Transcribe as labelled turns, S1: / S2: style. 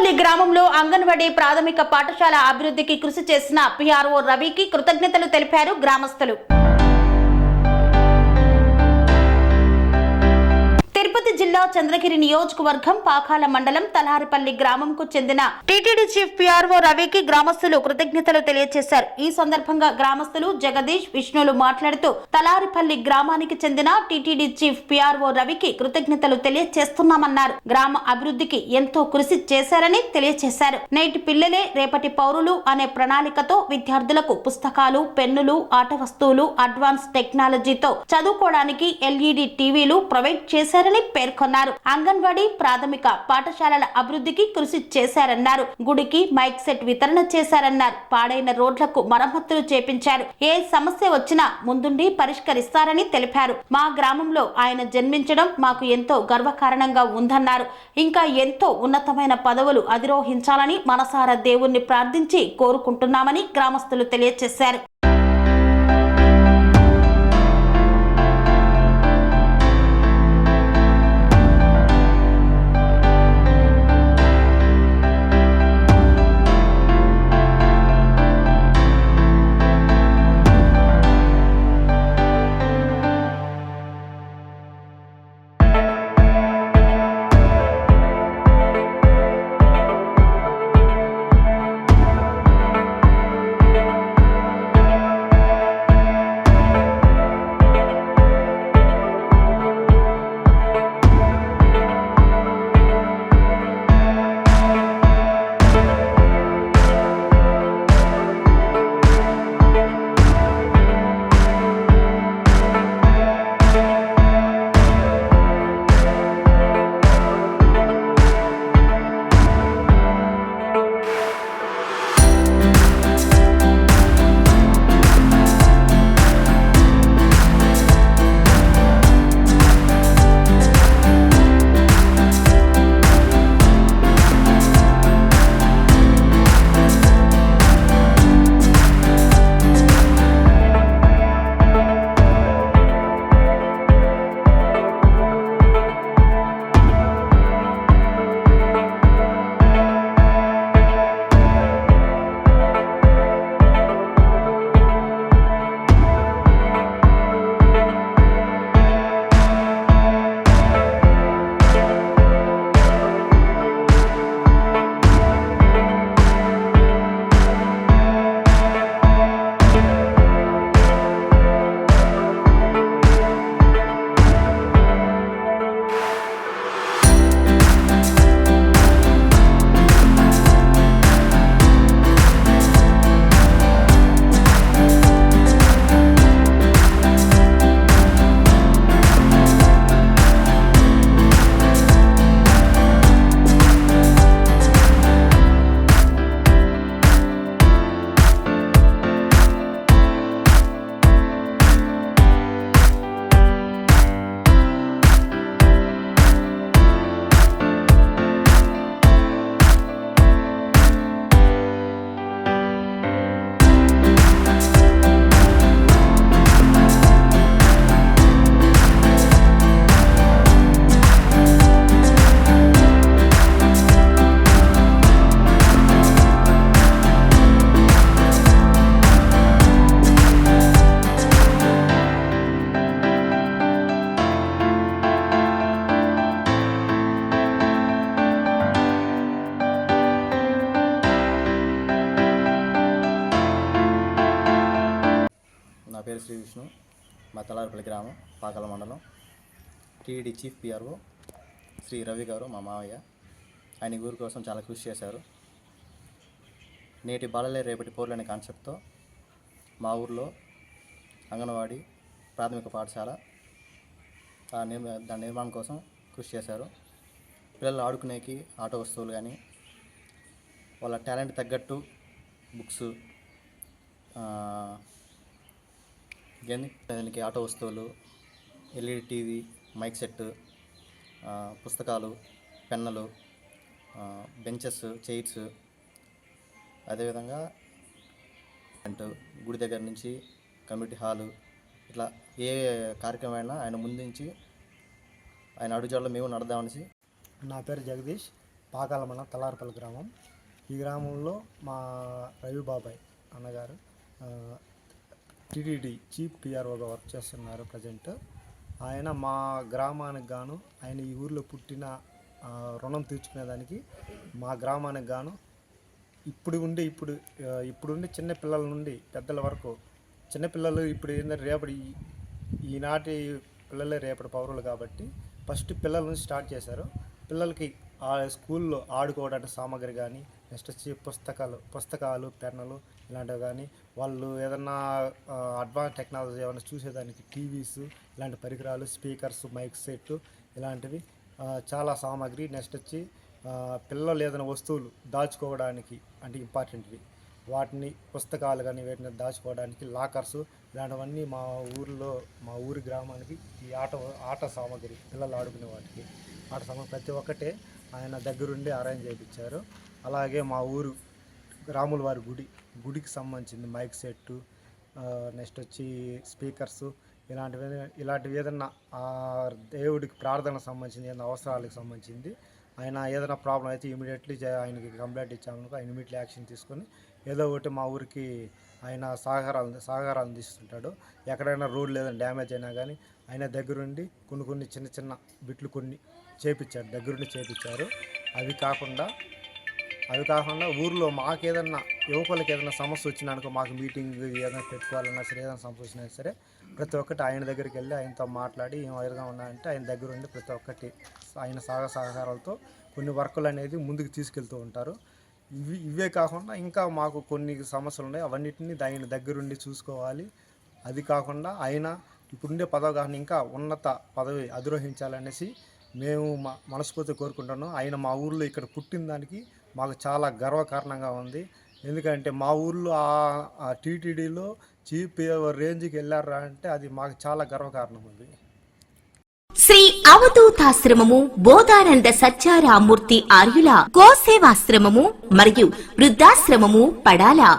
S1: తాలారిపల్లి గ్రామంలో అంగన్వాడీ ప్రాథమిక పాఠశాల అభివృద్ధికి కృషి చేసిన పిఆర్ఓ రవికి కృతజ్ఞతలు తెలిపారు గ్రామస్తులు. జిల్లా చంద్రగిరి నియోజకవర్గం పాకాల మండలం తలారిపల్లి గ్రామంకు చెందిన టీటీడీ చీఫ్ పిఆర్ఓ రవికి గ్రామస్తులు కృతజ్ఞతలు తెలియజేశారు ఈ సందర్భంగా గ్రామస్తులు జగదీష్ విష్ణులు మాట్లాడుతూ తలారిపల్లి గ్రామానికి చెందిన టీటీడీ చీఫ్ పిఆర్ఓ రవికి కృతజ్ఞతలు తెలియజేస్తున్నామన్నారు గ్రామ అభివృద్ధికి ఎంతో కృషి చేశారని తెలియజేశారు నేటి పిల్లలే రేపటి పౌరులు అనే ప్రణాళికతో విద్యార్థులకు పుస్తకాలు పెన్నులు ఆట వస్తువులు అడ్వాన్స్ టెక్నాలజీతో చదువుకోవడానికి ఎల్ఈడి టీవీలు ప్రొవైడ్ చేశారని పేర్కొన్నారు. అంగన్వాడీ ప్రాథమిక పాఠశాలల అభివృద్ధికి కృషి చేశారన్నారు. గుడికి మైక్ సెట్ వితరణ చేశారన్నారు. పాడైన రోడ్లకు మరమ్మతులు చేపించారు. ఏ సమస్య వచ్చినా ముందుండి పరిష్కరిస్తారని తెలిపారు. మా గ్రామంలో ఆయన జన్మించడం మాకు ఎంతో గర్వకారణంగా ఉందన్నారు. ఇంకా ఎంతో ఉన్నతమైన పదవులు అధిరోహించాలని మనసారా దేవుణ్ణి ప్రార్థించి కోరుకుంటున్నామని గ్రామస్తులు తెలియజేశారు
S2: మా తలారిపల్లి గ్రామం పాకల మండలం. TD chief PRO Shri Ravi garu మా మావయ్య. ఆయన ఈ ఊరి కోసం చాలా కృషి చేశారు. నేటి బాలలే రేపటి పోర్లు అనే కాన్సెప్ట్తో మా ఊర్లో అంగన్వాడీ ప్రాథమిక పాఠశాల దాని నిర్మాణం కోసం కృషి చేశారు. పిల్లలు ఆడుకునేకి ఆట వస్తువులు కానీ వాళ్ళ టాలెంట్ తగ్గట్టు బుక్స్ దానికి ఆటో వస్తువులు ఎల్ఈడి టీవీ మైక్ సెట్ పుస్తకాలు పెన్నులు బెంచెస్ చైర్స్ అదేవిధంగా అంటూ గుడి దగ్గర నుంచి కమ్యూనిటీ హాలు ఇట్లా ఏ కార్యక్రమం అయినా ఆయన ముందుంచి ఆయన అడుగుజాడలో మేము నడదామనేసి
S3: నా పేరు జగదీష్ పాకాల తలారపల్లి గ్రామం. ఈ గ్రామంలో మా రవి బాబాయ్ అన్నగారు టీటీడీ చీఫ్ పిఆర్ఓగా వర్క్ చేస్తున్నారు ప్రజెంట్. ఆయన మా గ్రామానికి గాను ఆయన ఈ ఊర్లో పుట్టిన రుణం తీర్చుకునేదానికి మా గ్రామానికి గాను ఇప్పుడు ఉండి ఇప్పుడు ఇప్పుడుండే ఇప్పుడు ఉండి చిన్న పిల్లల నుండి పెద్దల వరకు చిన్నపిల్లలు ఇప్పుడు ఏంటంటే రేపటి ఈనాటి పిల్లలే రేపటి పౌరులు కాబట్టి ఫస్ట్ పిల్లల నుంచి స్టార్ట్ చేశారు. పిల్లలకి ఆ స్కూల్లో ఆడుకోవడానికి సామాగ్రి కానీ నెక్స్ట్ వచ్చి పుస్తకాలు పుస్తకాలు పెన్నులు ఇలాంటివి కానీ వాళ్ళు ఏదన్నా అడ్వాన్స్ టెక్నాలజీ ఏమైనా చూసేదానికి టీవీస్ ఇలాంటి పరికరాలు స్పీకర్స్ మైక్ సెట్ ఇలాంటివి చాలా సామాగ్రి నెక్స్ట్ వచ్చి పిల్లలు ఏదైనా వస్తువులు దాచుకోవడానికి అంటే ఇంపార్టెంట్వి వాటిని పుస్తకాలు కానీ వీటిని దాచుకోవడానికి లాకర్స్ ఇలాంటివన్నీ మా ఊరిలో మా ఊరి గ్రామానికి ఈ ఆట ఆట సామాగ్రి పిల్లలు ఆడుకునే వాటికి. ఆట సామాగ్రి ప్రతి ఒక్కటే ఆయన దగ్గరుండి అరేంజ్ చేయించారు. అలాగే మా ఊరు రాముల వారి గుడి గుడికి సంబంధించింది మైక్ సెట్టు నెక్స్ట్ వచ్చి స్పీకర్స్ ఇలాంటివి ఇలాంటివి ఏదన్నా ఆ దేవుడికి ప్రార్థనకు సంబంధించింది ఏదైనా అవసరాలకు సంబంధించింది ఆయన ఏదైనా ప్రాబ్లం అయితే ఇమీడియట్లీ ఆయనకి కంప్లైంట్ ఇచ్చామనుకో ఆయన ఇమీడియట్లీ యాక్షన్ తీసుకొని ఏదో ఒకటి మా ఊరికి ఆయన సహకారాలు సహకారాలు అందిస్తుంటాడు. ఎక్కడైనా రోడ్లు ఏదైనా డ్యామేజ్ అయినా కానీ ఆయన దగ్గరుండి కొన్ని కొన్ని చిన్న చిన్న బిట్లు కొన్ని చేపించారు దగ్గరుండి చేపించారు. అవి కాకుండా అవి కాకుండా ఊర్లో మాకు యువకులకు యువకులకి ఏదైనా సమస్య వచ్చినానుకో మాకు మీటింగ్ ఏదైనా పెట్టుకోవాలన్నా సరే ఏదైనా సమస్య వచ్చినా సరే ప్రతి ఒక్కటి ఆయన దగ్గరికి వెళ్ళి ఆయనతో మాట్లాడి ఏం వైరుగా ఉన్నాయంటే ఆయన దగ్గర ఉండి ప్రతి ఒక్కటి ఆయన సహ సహకారాలతో కొన్ని వర్కులు అనేది ముందుకు తీసుకెళ్తూ ఉంటారు. ఇవి ఇవే కాకుండా ఇంకా మాకు కొన్ని సమస్యలు ఉన్నాయి. అవన్నిటిని ఆయన దగ్గరుండి చూసుకోవాలి. అది కాకుండా ఆయన ఇప్పుడుండే పదవి కానీ ఇంకా ఉన్నత పదవి అధిరోహించాలనేసి మేము మా మనస్ఫూర్తి కోరుకుంటున్నాం. ఆయన మా ఊర్లో ఇక్కడ పుట్టిన దానికి మాకు చాలా గర్వకారణంగా ఉంది. ఎందుకంటే మా ఊర్లో ఆ- ఆ టీటీడీలో చీఫ్ రేంజ్కి వెళ్ళారా అంటే అది మాకు చాలా గర్వకారణం ఉంది.
S4: శ్రీ అవధూతాశ్రమము బోధానంద సత్యారామూర్తి ఆర్యుల గోసేవాశ్రమము మరియు వృద్ధాశ్రమము పడాల